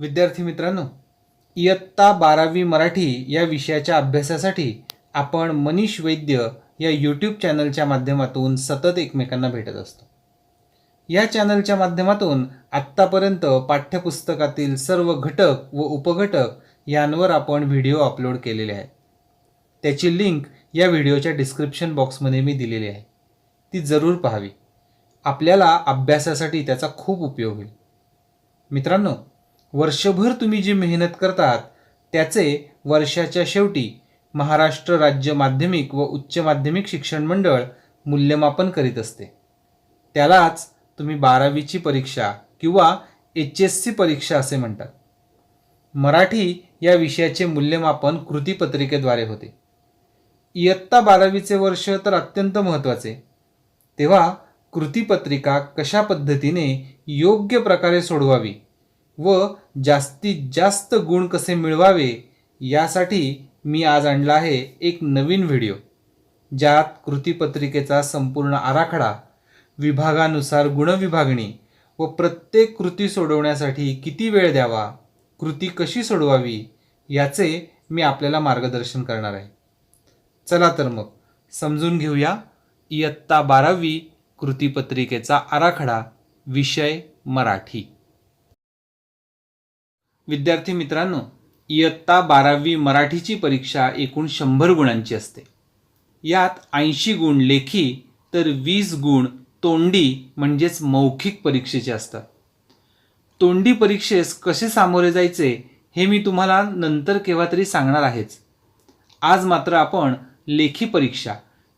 विद्यार्थी मित्रांनो इयत्ता बारावी मराठी या विषयाच्या अभ्यासासाठी आपण मनीष वैद्य या यूट्यूब चॅनलच्या माध्यमातून सतत एकमेकांना भेटत असतो. या चॅनलच्या माध्यमातून आत्तापर्यंत पाठ्यपुस्तकातील सर्व घटक व उपघटक यांवर आपण व्हिडिओ अपलोड केलेले आहेत. त्याची लिंक या व्हिडिओच्या डिस्क्रिप्शन बॉक्समध्ये मी दिलेली आहे. ती जरूर पाहावी. आपल्याला अभ्यासासाठी त्याचा खूप उपयोग होईल. मित्रांनो वर्षभर तुम्ही जी मेहनत करतात त्याचे वर्षाच्या शेवटी महाराष्ट्र राज्य माध्यमिक व उच्च माध्यमिक शिक्षण मंडळ मूल्यमापन करीत असते. त्यालाच तुम्ही बारावीची परीक्षा किंवा एच एस सी परीक्षा असे म्हणतात. मराठी या विषयाचे मूल्यमापन कृतीपत्रिकेद्वारे होते. इयत्ता बारावीचे वर्ष तर अत्यंत महत्त्वाचे. तेव्हा कृतीपत्रिका कशा पद्धतीने योग्य प्रकारे सोडवावी? व जास्तीत जास्त गुण कसे मिळवावे यासाठी मी आज आणला आहे एक नवीन व्हिडिओ ज्यात कृतीपत्रिकेचा संपूर्ण आराखडा विभागानुसार गुणविभागणी व प्रत्येक कृती सोडवण्यासाठी किती वेळ द्यावा कृती कशी सोडवावी याचे मी आपल्याला मार्गदर्शन करणार आहे. चला तर मग समजून घेऊया इयत्ता बारावी कृतीपत्रिकेचा आराखडा विषय मराठी. विद्यार्थी मित्रांनो इयत्ता बारावी मराठीची परीक्षा एकूण शंभर गुणांची असते. यात ऐंशी गुण लेखी तर वीस गुण तोंडी म्हणजेच मौखिक परीक्षेचे असतात. तोंडी परीक्षेस कसे सामोरे जायचे हे मी तुम्हाला नंतर केव्हा तरी सांगणार आहेच. आज मात्र आपण लेखी परीक्षा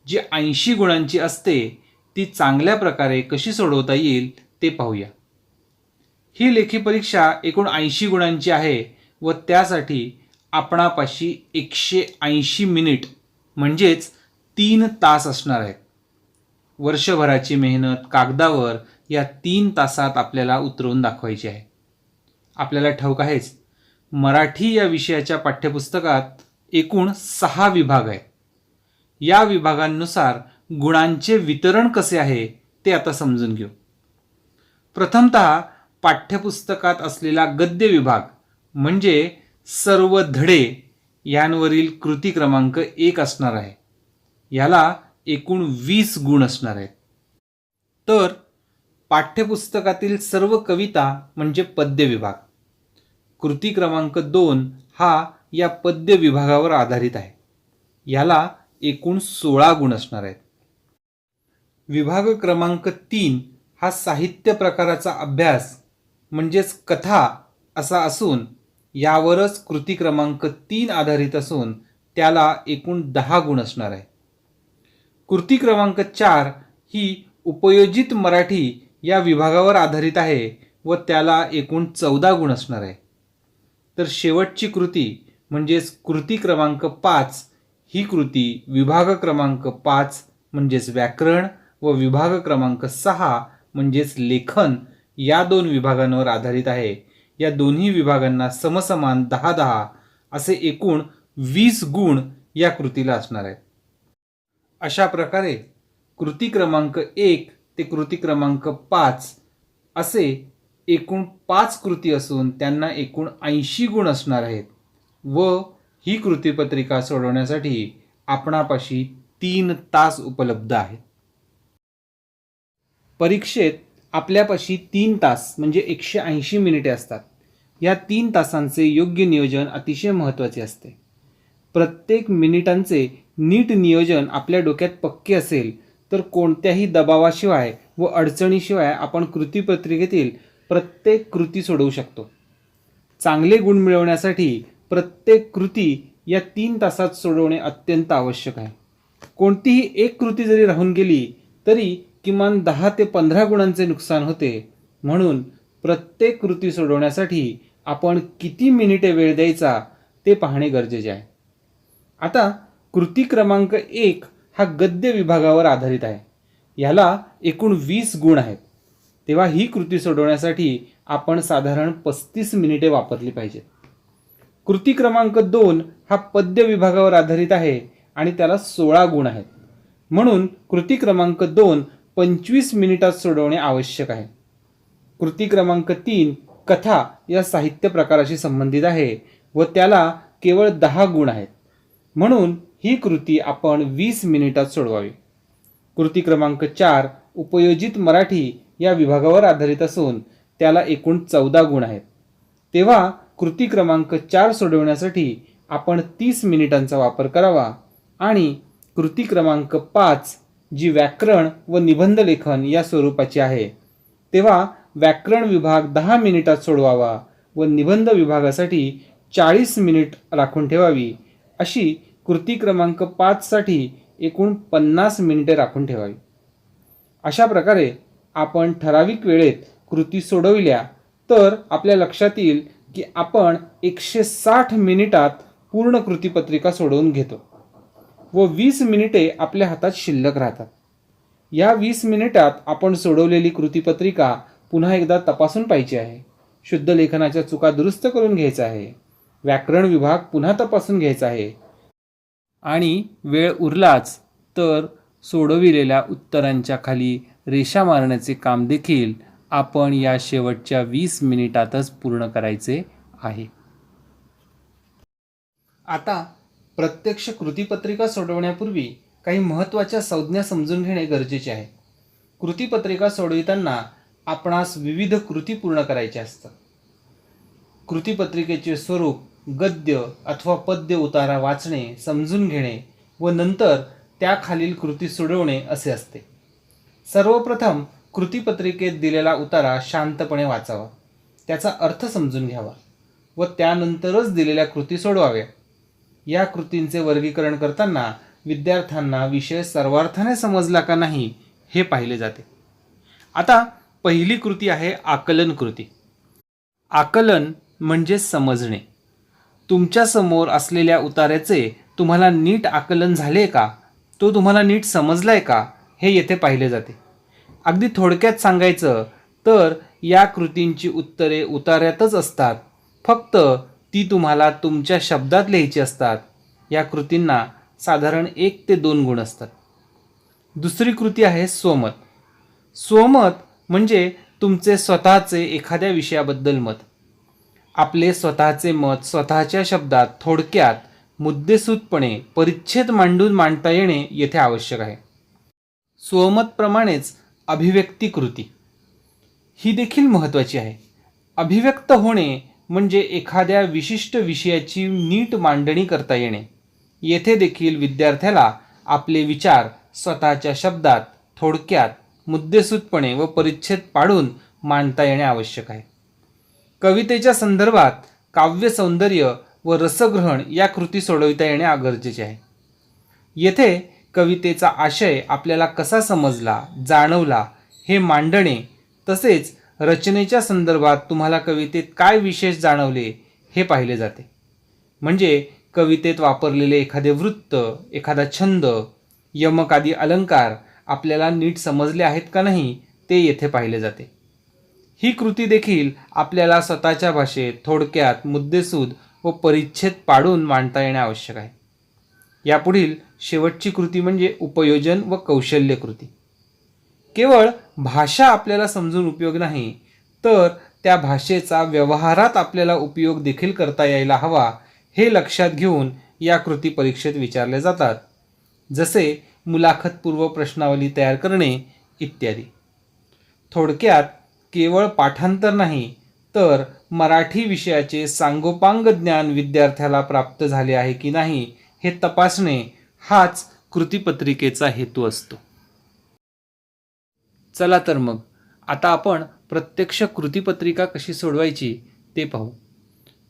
जी ऐंशी गुणांची असते ती चांगल्या प्रकारे कशी सोडवता येईल ते पाहूया. ही लेखी परीक्षा एकूण ऐंशी गुणांची आहे व त्यासाठी आपणापाशी एकशे ऐंशी मिनिट म्हणजेच तीन तास असणार आहेत. वर्षभराची मेहनत कागदावर या तीन तासात आपल्याला उतरवून दाखवायची आहे. आपल्याला ठाऊक आहेच मराठी या विषयाच्या पाठ्यपुस्तकात एकूण सहा विभाग आहेत. या विभागांनुसार गुणांचे वितरण कसे आहे ते आता समजून घेऊ. प्रथमतः पाठ्यपुस्तकात असलेला गद्य विभाग म्हणजे सर्व धडे यांवरील कृती क्रमांक एक असणार आहे. याला एकूण वीस गुण असणार आहेत. तर पाठ्यपुस्तकातील सर्व कविता म्हणजे पद्य विभाग. कृती क्रमांक दोन हा या पद्य विभागावर आधारित आहे. याला एकूण सोळा गुण असणार आहेत. विभाग क्रमांक तीन हा साहित्य प्रकाराचा अभ्यास म्हणजेच कथा असा असून यावरच कृती क्रमांक तीन आधारित असून त्याला एकूण दहा गुण असणार आहे. कृती क्रमांक चार ही उपयोजित मराठी या विभागावर आधारित आहे व त्याला एकूण चौदा गुण असणार आहे. तर शेवटची कृती म्हणजेच कृती क्रमांक पाच ही कृती विभाग क्रमांक पाच म्हणजेच व्याकरण व विभाग क्रमांक सहा म्हणजेच लेखन या दोन विभागांवर आधारित आहे. या दोन्ही विभागांना समसमान दहा दहा असे एकूण वीस गुण या कृतीला असणार आहेत. अशा प्रकारे कृती क्रमांक एक ते कृती क्रमांक पाच असे एकूण पाच कृती असून त्यांना एकूण ऐंशी गुण असणार आहेत व ही कृतीपत्रिका सोडवण्यासाठी आपणापाशी तीन तास उपलब्ध आहेत. परीक्षेत आपल्यापाशी तीन तास म्हणजे एकशे ऐंशी मिनिटे असतात. या तीन तासांचे योग्य नियोजन अतिशय महत्त्वाचे असते. प्रत्येक मिनिटांचे नीट नियोजन आपल्या डोक्यात पक्के असेल तर कोणत्याही दबावाशिवाय व अडचणीशिवाय आपण कृतीपत्रिकेतील प्रत्येक कृती सोडवू शकतो. चांगले गुण मिळवण्यासाठी प्रत्येक कृती या तीन तासात सोडवणे अत्यंत आवश्यक आहे. कोणतीही एक कृती जरी राहून गेली तरी किमान दहा ते पंधरा गुणांचे नुकसान होते. म्हणून प्रत्येक कृती सोडवण्यासाठी आपण किती मिनिटे वेळ द्यायचा ते पाहणे गरजेचे आहे. आता कृती क्रमांक एक हा गद्य विभागावर आधारित आहे. याला एकूण वीस गुण आहेत. तेव्हा ही कृती सोडवण्यासाठी आपण साधारण पस्तीस मिनिटे वापरली पाहिजेत. कृती क्रमांक दोन हा पद्य विभागावर आधारित आहे आणि त्याला सोळा गुण आहेत. म्हणून कृती क्रमांक दोन पंचवीस मिनिटात सोडवणे आवश्यक आहे. कृती क्रमांक तीन कथा या साहित्य प्रकाराशी संबंधित आहे व त्याला केवळ दहा गुण आहेत. म्हणून ही कृती आपण वीस मिनिटात सोडवावी. कृती क्रमांक चार उपयोजित मराठी या विभागावर आधारित असून त्याला एकूण चौदा गुण आहेत. तेव्हा कृती क्रमांक चार सोडवण्यासाठी आपण तीस मिनिटांचा वापर करावा आणि कृती क्रमांक पाच जी व्याकरण व निबंध लेखन या स्वरूपाची आहे. तेव्हा व्याकरण विभाग दहा मिनिटात सोडवावा व निबंध विभागासाठी चाळीस मिनिट राखून ठेवावी. अशी कृती क्रमांक पाचसाठी एकूण पन्नास मिनिटे राखून ठेवावी. अशा प्रकारे आपण ठराविक वेळेत कृती सोडविल्या तर आपल्या लक्षात येईल की आपण एकशे साठ मिनिटात पूर्ण कृतीपत्रिका सोडवून घेतो. व वीस मिनिटे आपल्या हातात शिल्लक राहतात. या वीस मिनिटात आपण सोडवलेली कृतीपत्रिका पुन्हा एकदा तपासून पाहिजे आहे. शुद्ध लेखनाच्या चुका दुरुस्त करून घ्यायचा आहे. व्याकरण विभाग पुन्हा तपासून घ्यायचा आहे. आणि वेळ उरलाच तर सोडविलेल्या उत्तरांच्या खाली रेषा मारण्याचे काम देखील आपण या शेवटच्या वीस मिनिटातच पूर्ण करायचे आहे. आता प्रत्यक्ष कृतीपत्रिका सोडवण्यापूर्वी काही महत्त्वाच्या संज्ञा समजून घेणे गरजेचे आहे. कृतीपत्रिका सोडविताना आपणास विविध कृती पूर्ण करायच्या असतात. कृतीपत्रिकेचे स्वरूप गद्य अथवा पद्य उतारा वाचणे समजून घेणे व नंतर त्याखालील कृती सोडवणे असे असते. सर्वप्रथम कृतीपत्रिकेत दिलेला उतारा शांतपणे वाचावा. त्याचा अर्थ समजून घ्यावा व त्यानंतरच दिलेल्या कृती सोडवाव्या. या कृतींचे वर्गीकरण करताना विद्यार्थ्यांना विषय सर्वार्थाने समजला का नाही हे पाहिले जाते. आता पहिली कृती आहे आकलन कृती. आकलन म्हणजे समजणे. तुमच्यासमोर असलेल्या उतार्याचे तुम्हाला नीट आकलन झाले का तो तुम्हाला नीट समजलाय का हे येथे पाहिले जाते. अगदी थोडक्यात सांगायचं तर या कृतींची उत्तरे उतार्यातच असतात. फक्त ती तुम्हाला तुमच्या शब्दात लिहायची असतात. या कृतींना साधारण एक ते दोन गुण असतात. दुसरी कृती आहे स्वमत स्वमत म्हणजे तुमचे स्वतःचे एखाद्या विषयाबद्दल मत. आपले स्वतःचे मत स्वतःच्या शब्दात थोडक्यात मुद्देसूदपणे परिच्छेद मांडून मांडता येणे येथे आवश्यक आहे. स्वमतप्रमाणेच अभिव्यक्ती कृती. ही देखील महत्त्वाची आहे. अभिव्यक्त होणे म्हणजे एखाद्या विशिष्ट विषयाची नीट मांडणी करता येणे. येथे देखील विद्यार्थ्याला आपले विचार स्वतःच्या शब्दात थोडक्यात मुद्देसूदपणे व परिच्छेद पाडून मांडता येणे आवश्यक आहे. कवितेच्या संदर्भात काव्य सौंदर्य व रसग्रहण या कृती सोडविता येणे गरजेचे आहे. येथे कवितेचा आशय आपल्याला कसा समजला जाणवला हे मांडणे तसेच रचनेच्या संदर्भात तुम्हाला कवितेत काय विशेष जाणवले हे पाहिले जाते. म्हणजे कवितेत वापरलेले एखादे वृत्त एखादा छंद यमक आदी अलंकार आपल्याला नीट समजले आहेत का नाही ते येथे पाहिले जाते. ही कृती देखील आपल्याला स्वतःच्या भाषेत थोडक्यात मुद्देसूद व परिच्छेद पाडून मांडता येणे आवश्यक आहे. यापुढील शेवटची कृती म्हणजे उपयोजन व कौशल्य कृती. केवळ भाषा आपल्याला समजून उपयोग नाही तर त्या भाषेचा व्यवहारात आपल्याला उपयोग देखील करता यायला हवा हे लक्षात घेऊन या कृती परीक्षेत विचारल्या जातात. जसे मुलाखतपूर्व प्रश्नावली तयार करणे इत्यादी. थोडक्यात केवळ पाठांतर नाही तर मराठी विषयाचे सांगोपांग ज्ञान विद्यार्थ्याला प्राप्त झाले आहे की नाही हे तपासणे हाच कृतीपत्रिकेचा हेतू असतो. चला तर मग. आता आपण प्रत्यक्ष कृतीपत्रिका कशी सोडवायची ते पाहू.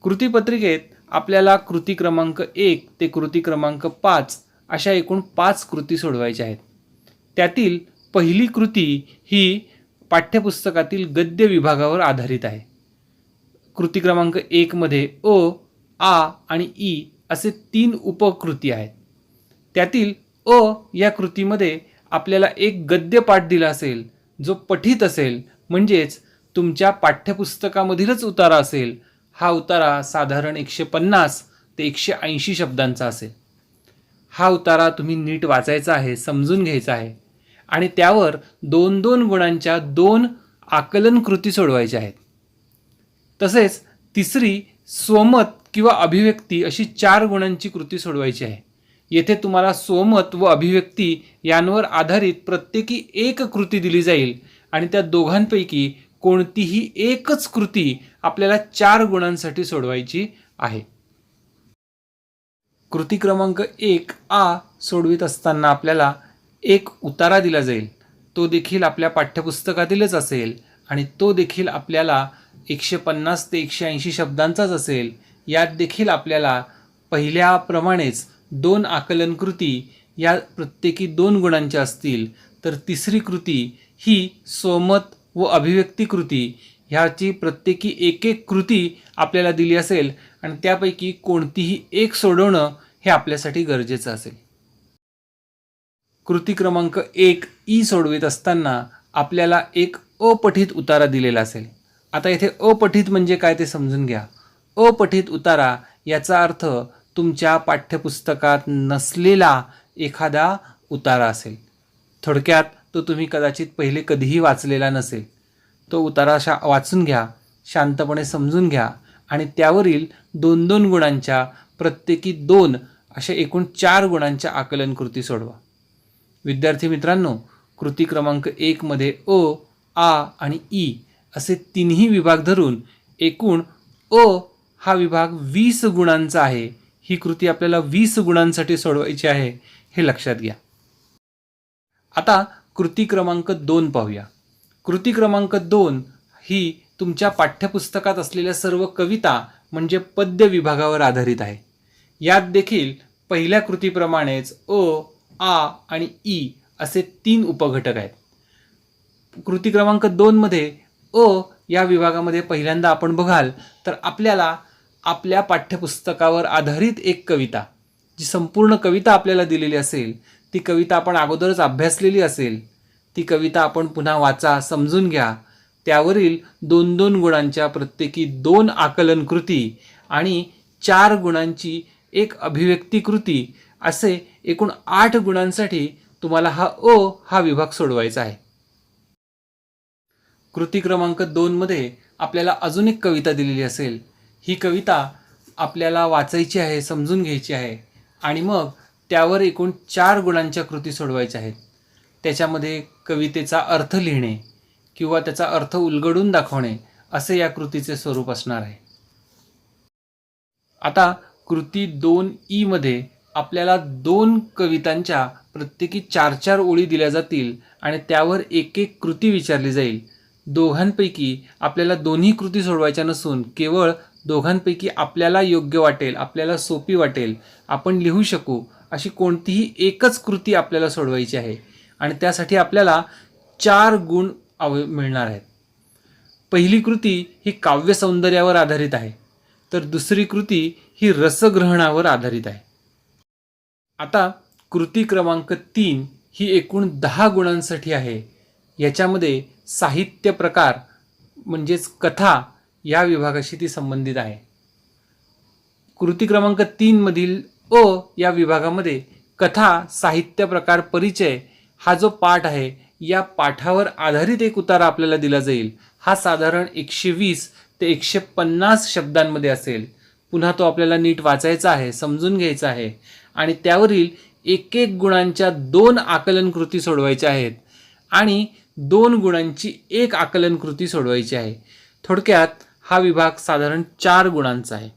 कृतीपत्रिकेत आपल्याला कृती क्रमांक एक ते कृती क्रमांक पाच अशा एकूण पाच कृती सोडवायच्या आहेत. त्यातील पहिली कृती ही पाठ्यपुस्तकातील गद्य विभागावर आधारित आहे. कृती क्रमांक एकमध्ये अ आ आणि ई असे तीन उपकृती आहेत. त्यातील अ या कृतीमध्ये आपल्याला एक गद्य पाठ दिला असेल जो पठित असेल म्हणजेच तुमच्या पाठ्यपुस्तकामधीलच उतारा असेल हा उतारा साधारण एकशे पन्नास ते एकशे ऐंशी शब्दांचा असेल. हा उतारा तुम्ही नीट वाचायचा आहे समजून घ्यायचा आहे आणि त्यावर दोन दोन गुणांच्या दोन आकलन कृती सोडवायच्या आहेत. तसेच तिसरी स्वमत किंवा अभिव्यक्ती अशी चार गुणांची कृती सोडवायची आहे. येथे तुम्हाला स्वमत व अभिव्यक्ती यांवर आधारित प्रत्येकी एक कृती दिली जाईल. आणि त्या दोघांपैकी कोणतीही एकच कृती आपल्याला चार गुणांसाठी सोडवायची आहे. कृती क्रमांक एक आ सोडवित असताना आपल्याला एक उतारा दिला जाईल. तो देखील आपल्या पाठ्यपुस्तकातीलच असेल आणि तो देखील आपल्याला एकशे पन्नास ते एकशे ऐंशी शब्दांचाच असेल. यात देखील आपल्याला पहिल्याप्रमाणेच दोन आकलन कृती या प्रत्येकी दोन गुणांच्या असतील तर तिसरी कृती ही स्वमत व अभिव्यक्ती कृती. ह्याची प्रत्येकी एक एक कृती आपल्याला दिली असेल आणि त्यापैकी कोणतीही एक सोडवणं हे आपल्यासाठी गरजेचं असेल. कृती क्रमांक एक ई सोडवित असताना आपल्याला एक अपठित उतारा दिलेला असेल. आता इथे अपठित म्हणजे काय ते समजून घ्या. अपठित उतारा याचा अर्थ तुमच्या पाठ्यपुस्तकात नसलेला एखादा उतारा असेल. थोडक्यात तो तुम्ही कदाचित पहिले कधीही वाचलेला नसेल. तो उतारा शा वाचून घ्या शांतपणे समजून घ्या आणि त्यावरील दोन दोन गुणांच्या प्रत्येकी दोन अशा एकूण चार गुणांच्या आकलन कृती सोडवा. विद्यार्थी मित्रांनो कृती क्रमांक एकमध्ये अ आ आणि ई असे तिन्ही विभाग धरून एकूण अ हा विभाग वीस गुणांचा आहे. ही कृती आपल्याला वीस गुणांसाठी सोडवायची आहे हे लक्षात घ्या. आता कृती क्रमांक दोन पाहूया. कृती क्रमांक दोन ही तुमच्या पाठ्यपुस्तकात असलेल्या सर्व कविता म्हणजे पद्य विभागावर आधारित आहे. यात देखील पहिल्या कृतीप्रमाणेच अ आ आणि ई असे तीन उपघटक आहेत. कृती क्रमांक दोनमध्ये अ या विभागामध्ये पहिल्यांदा आपण बघाल तर आपल्याला आपल्या पाठ्यपुस्तकावर आधारित एक कविता जी संपूर्ण कविता आपल्याला दिलेली असेल ती कविता आपण अगोदरच अभ्यासलेली असेल ती कविता आपण पुन्हा वाचा समजून घ्या. त्यावरील दोन दोन गुणांच्या प्रत्येकी दोन आकलन कृती आणि चार गुणांची एक अभिव्यक्ती कृती असे एकूण आठ गुणांसाठी तुम्हाला हा अ हा विभाग सोडवायचा आहे. कृती क्रमांक दोनमध्ये आपल्याला अजून एक कविता दिलेली असेल ही कविता आपल्याला वाचायची आहे समजून घ्यायची आहे आणि मग त्यावर एकूण चार गुणांच्या कृती सोडवायच्या आहेत. त्याच्यामध्ये कवितेचा अर्थ लिहिणे किंवा त्याचा अर्थ उलगडून दाखवणे असे या कृतीचे स्वरूप असणार आहे. आता कृती दोन ईमध्ये मध्ये आपल्याला दोन कवितांच्या प्रत्येकी चार चार ओळी दिल्या जातील आणि त्यावर एक एक कृती विचारली जाईल. दोघांपैकी आपल्याला दोन्ही कृती सोडवायच्या नसून केवळ दोघांपैकी आपल्याला योग्य वाटेल आपल्याला सोपी वाटेल आपण लिहू शकू अशी कोणतीही एकच कृती आपल्याला सोडवायची आहे. आणि त्यासाठी आपल्याला चार गुण आव मिळणार आहेत. पहिली कृती ही काव्य सौंदर्यावर आधारित आहे. तर दुसरी कृती ही रसग्रहणावर आधारित आहे. आता कृती क्रमांक तीन ही एकूण दहा गुणांसाठी आहे. याच्यामध्ये साहित्य प्रकार म्हणजेच कथा या विभागाशी ती संबंधित आहे. कृती क्रमांक तीनमधील अ या विभागामध्ये कथा साहित्य प्रकार परिचय हा जो पाठ आहे या पाठावर आधारित एक उतारा आपल्याला दिला जाईल. हा साधारण एकशे वीस ते एकशे पन्नास शब्दांमध्ये असेल. पुन्हा तो आपल्याला नीट वाचायचा आहे समजून घ्यायचा आहे आणि त्यावरील एक एक गुणांच्या दोन आकलन कृती सोडवायच्या आहेत आणि दोन गुणांची एक आकलन कृती सोडवायची आहे. थोडक्यात हा विभाग साधारण चार गुणांचा आहे.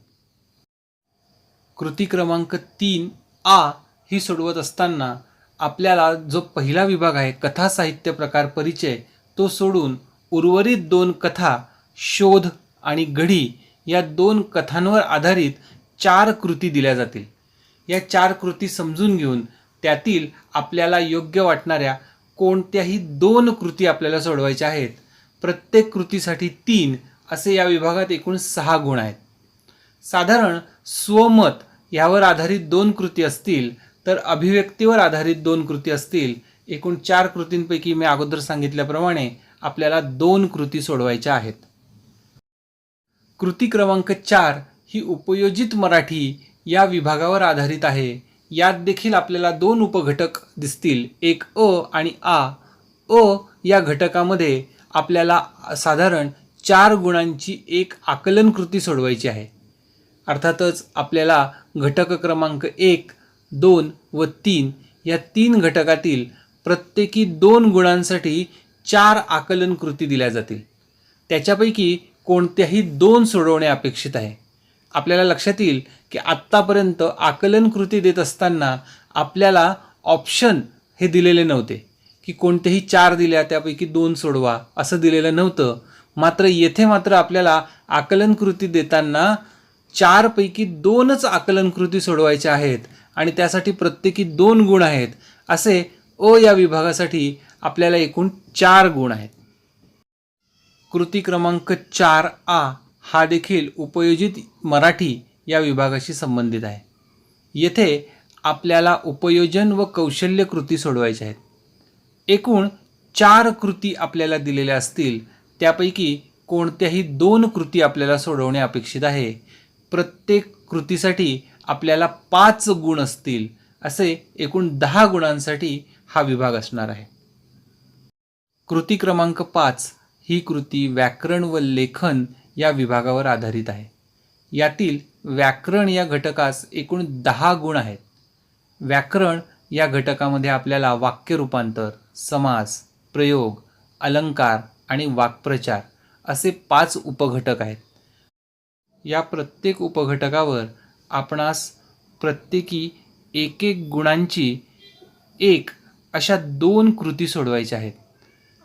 कृती क्रमांक तीन आ ही सोडवत असताना आपल्याला जो पहिला विभाग आहे कथा साहित्य प्रकार परिचय तो सोडून उर्वरित दोन कथा शोध आणि गढी या दोन कथांवर आधारित चार कृती दिल्या जातील. या चार कृती समजून घेऊन त्यातील आपल्याला योग्य वाटणाऱ्या कोणत्याही दोन कृती आपल्याला सोडवायच्या आहेत. प्रत्येक कृतीसाठी तीन असे या विभागात एकूण सहा गुण आहेत. साधारण स्वमत यावर आधारित दोन कृती असतील तर अभिव्यक्तीवर आधारित दोन कृती असतील एकूण चार कृतींपैकी मी अगोदर सांगितल्याप्रमाणे आपल्याला दोन कृती सोडवायच्या आहेत. कृती क्रमांक चार ही उपयोजित मराठी या विभागावर आधारित आहे. यात देखील आपल्याला दोन उपघटक दिसतील एक अ आणि आ. अ या घटकामध्ये आपल्याला साधारण चार गुणांची एक आकलन कृती सोडवायची आहे. अर्थातच आपल्याला घटक क्रमांक एक दोन व तीन या तीन घटकातील प्रत्येकी दोन गुणांसाठी चार आकलन कृती दिल्या जातील. त्याच्यापैकी कोणत्याही दोन सोडवणे अपेक्षित आहे. आपल्याला लक्षात येईल की आत्तापर्यंत आकलन कृती देत असताना आपल्याला ऑप्शन हे दिलेले नव्हते की कोणतेही चार दिल्या त्यापैकी दोन सोडवा असं दिलेलं नव्हतं. मात्र येथे मात्र आपल्याला आकलन कृती देताना चारपैकी दोनच आकलन कृती सोडवायच्या आहेत आणि त्यासाठी प्रत्येकी दोन गुण आहेत. असे अ या विभागासाठी आपल्याला एकूण चार गुण आहेत. कृती क्रमांक चार आ हा देखील उपयोजित मराठी या विभागाशी संबंधित आहे. येथे आपल्याला उपयोजन व कौशल्य कृती सोडवायच्या आहेत. एकूण चार कृती आपल्याला दिलेल्या असतील. त्यापैकी कोणत्याही दोन कृती आपल्याला सोडवणे अपेक्षित आहे. प्रत्येक कृतीसाठी आपल्याला पाच गुण असतील असे एकूण दहा गुणांसाठी हा विभाग असणार आहे. कृती क्रमांक पाच ही कृती व्याकरण व लेखन या विभागावर आधारित आहे. यातील व्याकरण या घटकास एकूण दहा गुण आहेत. व्याकरण या घटकामध्ये आपल्याला वाक्य रूपांतर समास प्रयोग अलंकार आणि वाक्प्रचार असे पाच उपघटक आहेत. या प्रत्येक उपघटकावर आपणास प्रत्येकी एक एक गुणांची एक अशा दोन कृती सोडवायच्या आहेत.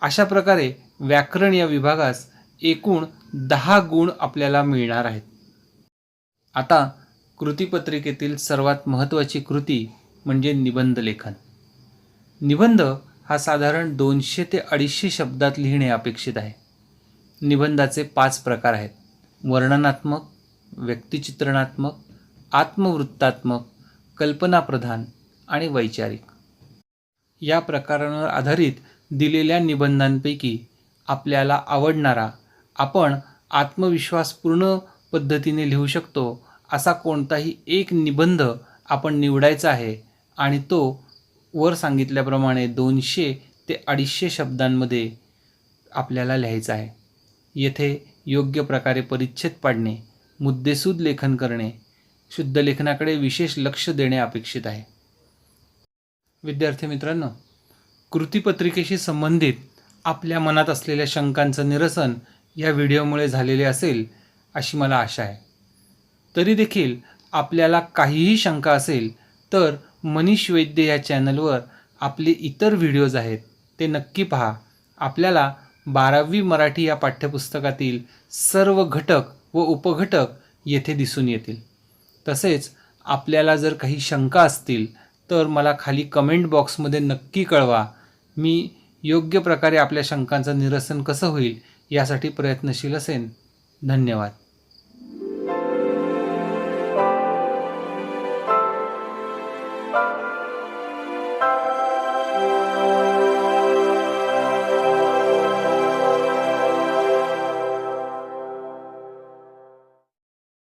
अशा प्रकारे व्याकरण या विभागास एकूण दहा गुण आपल्याला मिळणार आहेत. आता कृतीपत्रिकेतील सर्वात महत्त्वाची कृती म्हणजे निबंध लेखन. निबंध हा साधारण दोनशे ते अडीचशे शब्दात लिहिणे अपेक्षित आहे. निबंधाचे पाच प्रकार आहेत. वर्णनात्मक व्यक्तिचित्रणात्मक आत्मवृत्तात्मक कल्पनाप्रधान आणि वैचारिक. या प्रकारांवर आधारित दिलेल्या निबंधांपैकी आपल्याला आवडणारा आपण आत्मविश्वासपूर्ण पद्धतीने लिहू शकतो असा कोणताही एक निबंध आपण निवडायचा आहे आणि तो वर सांगितल्याप्रमाणे दोनशे ते अडीचशे शब्दांमध्ये आपल्याला लिहायचं आहे. येथे योग्य प्रकारे परिच्छेद पाडणे मुद्देसूद लेखन करणे शुद्ध लेखनाकडे विशेष लक्ष देणे अपेक्षित आहे. विद्यार्थी मित्रांनो कृतीपत्रिकेशी संबंधित आपल्या मनात असलेल्या शंकांचं निरसन या व्हिडिओमुळे झालेले असेल अशी मला आशा आहे. तरी देखील आपल्याला काहीही शंका असेल तर मनीष वैद्य या चॅनलवर आपले इतर व्हिडिओज आहेत. ते नक्की पहा. आपल्याला बारावी मराठी या पाठ्यपुस्तकातील सर्व घटक व उपघटक येथे दिसून येतील. तसेच आपल्याला जर काही शंका असतील तर मला खाली कमेंट बॉक्समध्ये नक्की कळवा. मी योग्य प्रकारे आपल्या शंकांचं निरसन कसं होईल यासाठी प्रयत्नशील असेन. धन्यवाद.